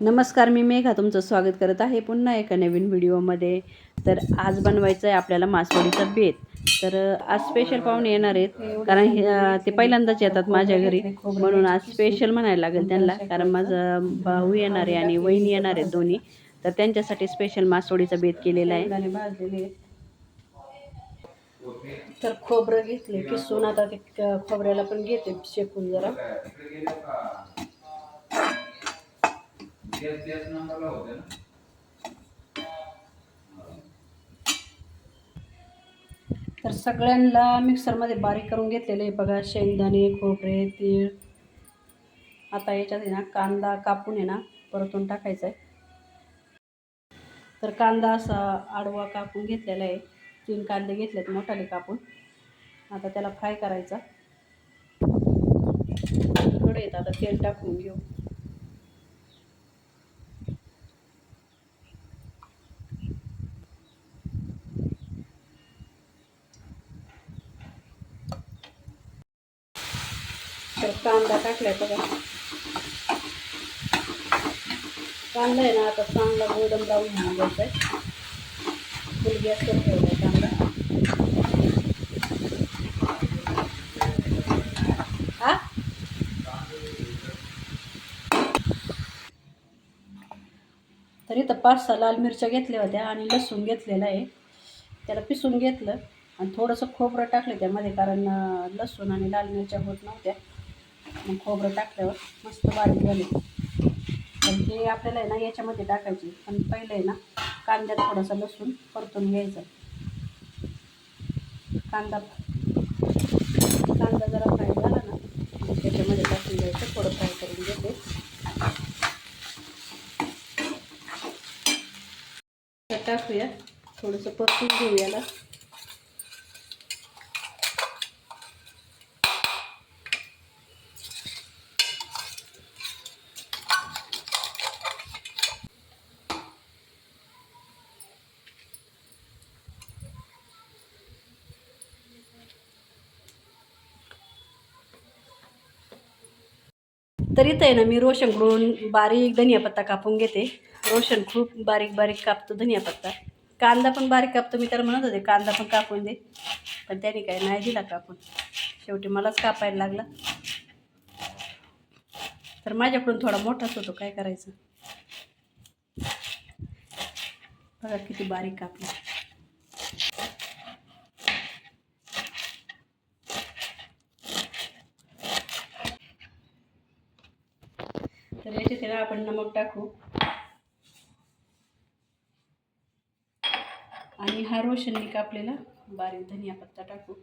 नमस्कार मी मेघा तुमचं स्वागत करत आहे पुन्हा एका नवीन व्हिडिओमध्ये. तर आज बनवायचं आहे आपल्याला मासवडीचा बेत. तर आज स्पेशल पाहुणे येणार आहेत. कारण ते पहिल्यांदाच येतात माझ्या घरी. म्हणून आज स्पेशल म्हणायला लागेल त्यांना. कारण माझा भाऊ येणार आहे आणि वहिनी येणार आहेत दोन्ही. तर त्यांच्यासाठी स्पेशल मासवडीचा बेत केलेला आहे. तर खोबरं घेतले किसून आता ते खोबऱ्याला पण घेते शेकून जरा. तर सगळ्यांना मिक्सरमध्ये बारीक करून घेतलेले आहे बघा शेंगदाणे खोबरे तीळ. आता याच्यात आहे ना कांदा कापून आहे ना परतून टाकायचा आहे. तर कांदा असा आडवा कापून घेतलेला आहे. तीन कांदे घेतलेत मोठाले कापून. आता त्याला फ्राय करायचा. कढईत आता तेल टाकून घेऊ. तर कांदा टाकलाय बघा. कांदा आहे ना आता चांगला गोल्डन लावून होऊन द्यायचा आहे फुल गॅसवर ठेवलाय कांदा. हा? तर इथं पाच सहा लाल मिरच्या घेतल्या होत्या आणि लसूण घेतलेला आहे. त्याला पिसून घेतलं आणि थोडंसं खोबरं टाकलं त्यामध्ये कारण लसूण आणि लाल मिरच्या होत नव्हत्या. मग खोबरं टाकल्यावर मस्त बारीक झाली. पण ते आपल्याला आहे ना याच्यामध्ये टाकायची. पण पहिलं आहे ना कांद्यात थोडासा लसूण परतून घ्यायचा. कांदा कांदा जरा फ्राय झाला ना त्याच्यामध्ये टाकून घ्यायचं. थोडं फ्राय करून घेते. टाकूया. थोडंसं परतून घेऊ तर इथं आहे ना मी रोशनकडून बारीक धनिया पत्ता कापून घेते. रोशन खूप बारीक बारीक कापतो धनिया पत्ता कांदा पण बारीक कापतो मी तर म्हणत होते कांदा पण कापून दे. पण त्याने काय नाही दिला कापून. शेवटी मलाच कापायला लागला. तर माझ्याकडून थोडा मोठाच होतो काय करायचं? बघा किती बारीक कापला. तर आपण नमक टाकू. आणि हा रोशननी कापलेला बारीक धनिया पत्ता टाकू.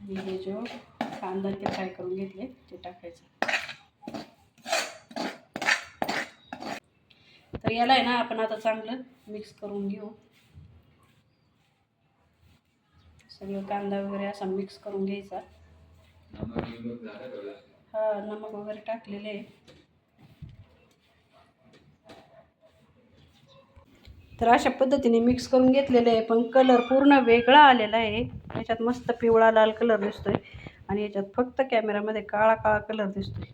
आणि हे जो कांदा ते फ्राय करून घेतले ते टाकायचं. तर याला आहे ना आपण आता चांगलं मिक्स करून घेऊ. सगळं कांदा वगैरे असा मिक्स करून घ्यायचा. हा नमक वगैरे टाकलेले आहे. तर अशा पद्धतीने मिक्स करून घेतलेले आहे पण कलर पूर्ण वेगळा आलेला आहे. याच्यात मस्त पिवळा लाल कलर दिसतोय. आणि याच्यात फक्त कॅमेरामध्ये काळा काळा कलर दिसतोय.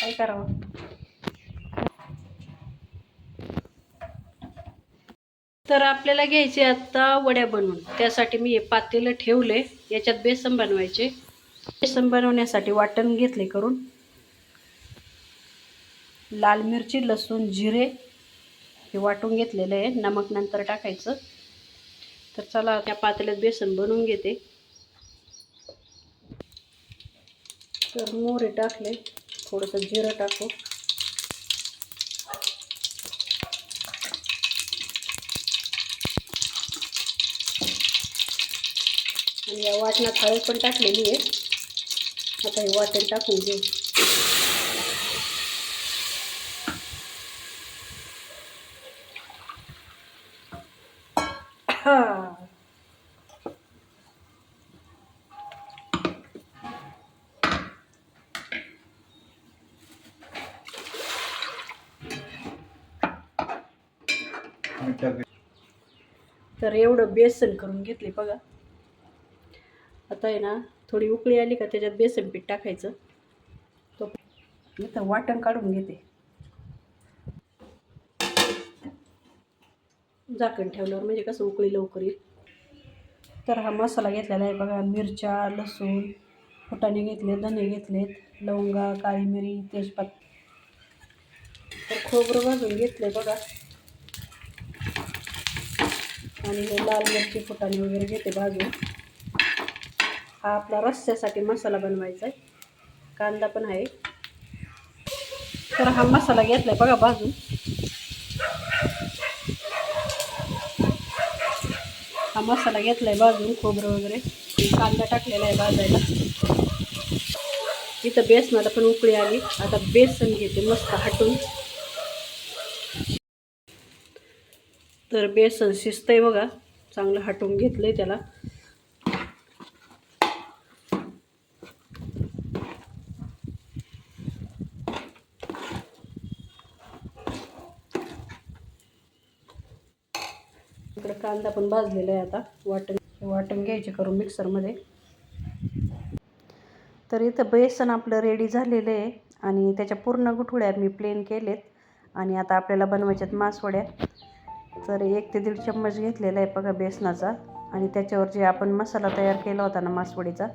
काय करावं? तर आपल्याला घ्यायचे आता वड्या बनवून. त्यासाठी मी हे पातेलं ठेवले. याच्यात बेसन बनवायचे. बेसन बनवण्यासाठी वाटण घेतले करून. लाल मिरची लसूण जिरे हे वाटून घेतलेलं आहे. नमक नंतर टाकायचं. तर चला त्या पातेल्यात बेसन बनवून घेते. तर मोहरे टाकले. थोडंसं जिरं टाकू. या वाटणात हळद पण टाकलेली आहे. आता हे वाटण टाकून घेऊ. हा. तर एवढं बेसन करून घेतले बघा. आता आहे ना थोडी उकळी आली का त्याच्यात बेसन पीठ टाकायचं. तो इथं वाटण काढून घेते. झाकण ठेवल्यावर म्हणजे कसं उकळी लवकर येईल. तर हा मसाला घेतलेला आहे बघा मिरच्या लसूण फुटाणे घेतले धने घेतलेत लवंगा काळी मिरी तेजपात. तर खोबरं भाजून घेतलं बघा. आणि हे लाल मिरची फुटाणे वगैरे घेते भाजून. हा आपला रस्स्यासाठी मसाला बनवायचा आहे कांदा पण आहे. तर हा मसाला घेतला आहे बघा भाजून. हा मसाला घेतला आहे भाजून खोबरं वगैरे. कांदा टाकलेला आहे भाजायला. इथं बेसनाला पण उकळी आली. आता बेसन घेते मस्त हटून. तर बेसन शिजतंय बघा. चांगलं हटून घेतलंय त्याला. इकडे कांदा पण भाजलेला आहे आता. वाटण वाटण घ्यायचे करून मिक्सरमध्ये. तर इथं बेसन आपलं रेडी झालेलं आहे आणि त्याच्या पूर्ण गुठुळ्या मी प्लेन केलेत. आणि आता आपल्याला बनवायच्यात मासवड्या. तर एक ते दीड चम्मच घेतलेला आहे बघा बेसनाचा. आणि त्याच्यावर जे आपण मसाला तयार केला होता ना मासवडीचा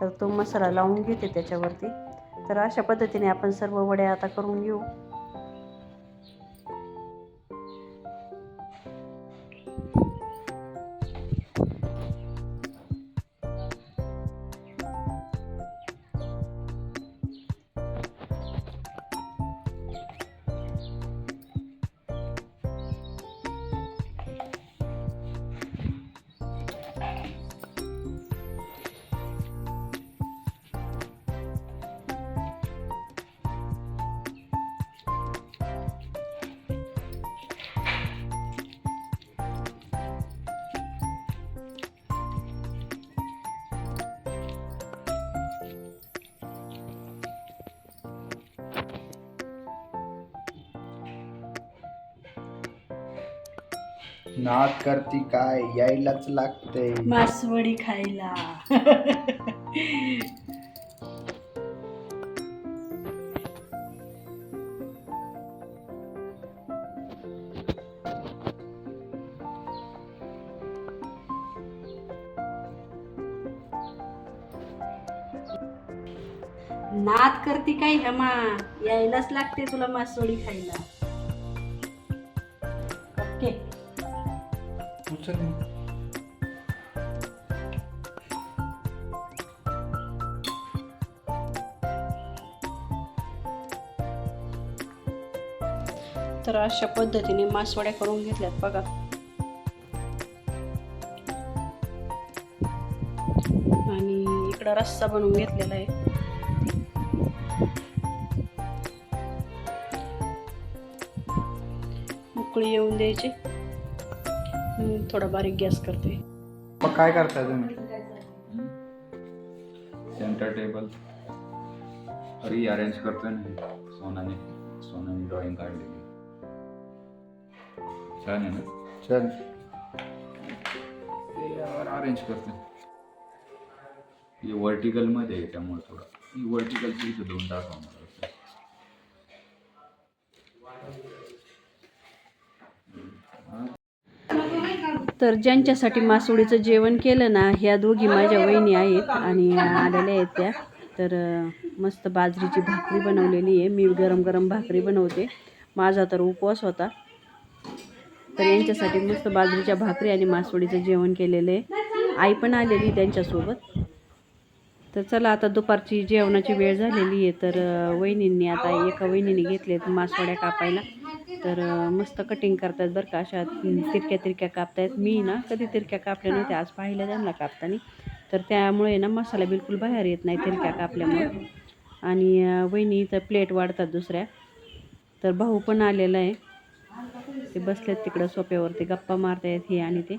तर तो मसाला लावून घेते त्याच्यावरती. तर अशा पद्धतीने आपण सर्व वड्या आता करून घेऊ. नाद करती काय? यायलाच लागते मासवडी खायला. नाद करती काय हमा यायलाच लागते तुला मासवडी खायला. उचल तर अशा पद्धतीने मासवड्या करून घेतल्यात बघा. आणि इकडं रस्सा बनवून घेतलेला आहे. उकळी येऊन द्यायची. थोडा बारीक गॅस करते मग काय करताय तुम्ही सेंटर टेबल रिअरेंज करतोय ना सोनाने सोनाने ड्रॉइंग काढलेली छान आहे ना? चल। ते अरेंज करतोय हे। वर्टिकल मध्ये आहे त्यामुळे थोडं। ही वर्टिकलची इथे दोन मला तर ज्यांच्यासाठी मासोळीचं जेवण केलं ना ह्या दोघी माझ्या वहिनी आहेत आणि आलेल्या आहेत त्या. तर मस्त बाजरीची भाकरी बनवलेली आहे. मी गरम गरम भाकरी बनवते. माझा तर उपवास होता. तर यांच्यासाठी मस्त बाजरीच्या भाकरी आणि मासवडीचं जेवण केलेलं आहे. आई पण आलेली त्यांच्यासोबत. तर चला आता दुपारची जेवणाची वेळ झालेली आहे. तर वहिनींनी आता एका वहिनीने घेतलेत मासवड्या कापायला. तर मस्त कटिंग करतात बरं का. अशा तिरक्या तिरक्या कापतायत. मी ना कधी तिरक्या कापल्या नव्हत्या. आज पाहिल्या त्यांना कापताना. तर त्यामुळे ना मसाला बिलकुल बाहेर येत नाही तिरक्या कापल्यामुळे. आणि वहिनी तर प्लेट वाढतात दुसऱ्या. तर भाऊ पण आलेला आहे. ते बसलेत तिकडं सोप्यावरती. गप्पा मारतायत हे आणि ते.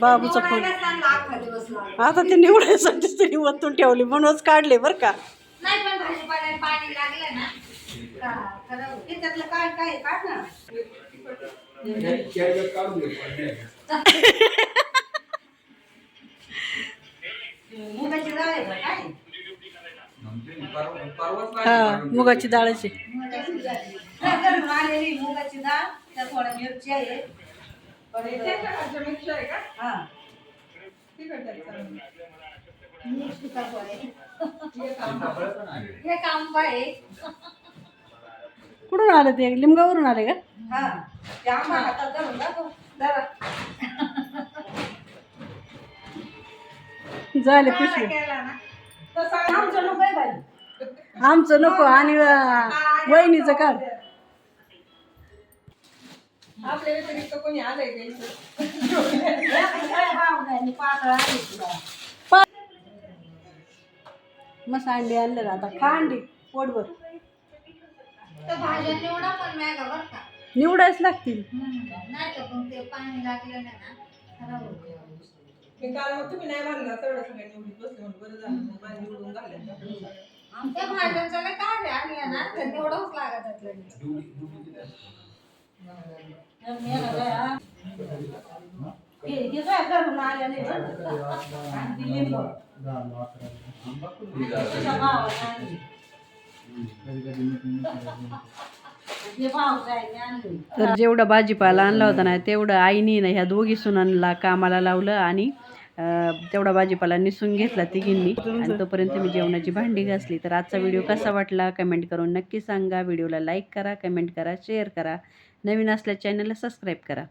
बाबूचा फोन आता ते निवडायसाठी तरी वतून ठेवली म्हणूनच काढले बरं का. नाही पण भाजीपाल्याला पाणी लागलं ना का खरं होतं. त्यातलं काय काय काढ ना मुगाची डाळ आहे का काय? हा मुगाची डाळाची मुगाची डाळ. थोड्या मिरची आहे. हा. हे काम काय कुठून आले ते? लिमगावरून आले का? हा. ते आंबा हातात धरून दाखव. जरा झाले पिशवी. केला ना? आमचं नको आहे बाई. आमचं नको आणि वहिनीचं काढ. आपल्या व्यतिरिक्त कोणी आलंय पातळ मस्त अंडी आणले ना आता. खा अंडी पोटभर. तर भाज्या निवडा पण मॅगा बरं का. निवडायच लागतील. नाही तर पण ते पाणी लागलं नाही ना खराब होतं त्या भाज्यांचा लय काय आणलं ना तर. हे. तर जेवढा भाजीपाला आणला होता ना तेवढं आईनी ना ह्या दोघी सुनांना कामाला लावलं आणि तेवढा भाजीपाला निसून घेतला तिघींनी. आणि तोपर्यंत मी जेवणाची भांडी घासली. तर आजचा व्हिडिओ कसा वाटला? कमेंट करून नक्की सांगा. व्हिडिओला लाईक करा कमेंट करा शेअर करा. नवीन असल्या चॅनलला सबस्क्राईब करा.